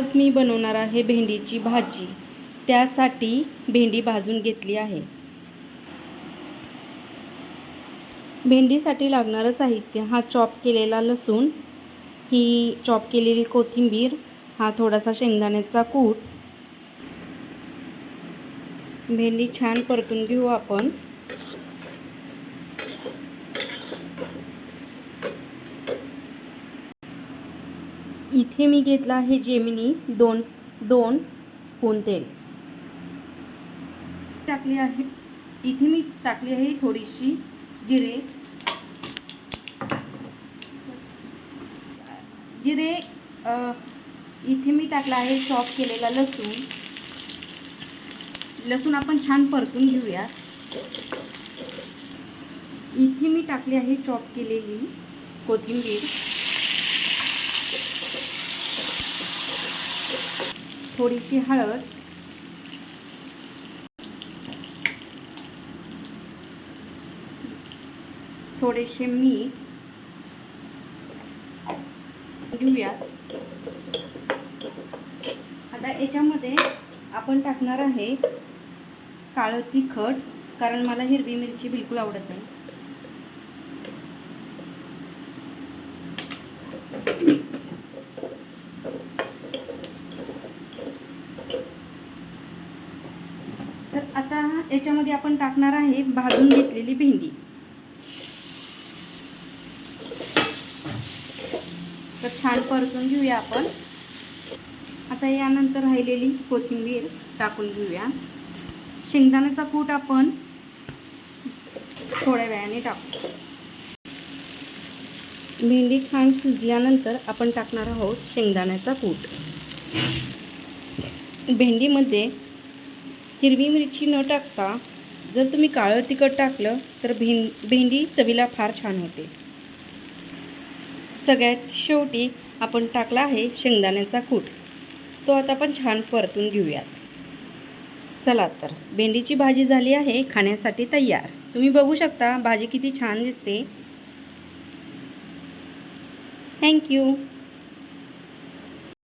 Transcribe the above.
आज मी बनवणार आहे भेंडीची भाजी. त्यासाठी भेंडी भाजून घेतली आहे. भेंडीसाठी लागणारं साहित्य हा चॉप केलेला लसूण. ही चॉप केलेली कोथिंबीर हा थोडासा शेंगदाण्याचा कूट. भेंडी छान परतून घेऊ आपण. इथे मी घेतलं आहे जेमिनी दोन दोन स्पून तेल. टाकली आहे इथे मी टाकली आहे थोडीशी जिरे. जिरे इथे मी टाकला आहे चॉप केलेला लसूण. लसूण आपण छान परतून घेऊया. इथे मी टाकली आहे चॉप केलेली कोथिंबीर. थोडीशी हळद. थोडेसे मीठ. घेऊया आता याच्यामध्ये आपण टाकणार आहे काळं तिखट कारण मला हिरवी मिरची बिलकुल आवडत नाही. तर आता याच्यामध्ये आपण टाकणार आहे भाजून घेतलेली भेंडी. तर छान परतून घेऊया आपण. आता यानंतर राहिलेली कोथिंबीर टाकून घेऊया. शेंगदाण्याचा कूट आपण थोड्या वेळाने टाकू. भेंडी छान शिजल्यानंतर आपण टाकणार आहोत शेंगदाण्याचा कूट. भेंडीमध्ये हिरवी मिरची न टाकता जर तुम्ही काळं तिखट टाकलं तर भें भेंडी चवीला फार छान होते. सगळ्यात शेवटी आपण टाकला आहे शेंगदाण्याचा कूट. तो आता आपण छान परतून घेऊयात. चला तर भेंडीची भाजी झाली आहे खाण्यासाठी तयार. तुम्ही बघू शकता भाजी किती छान दिसते. थँक्यू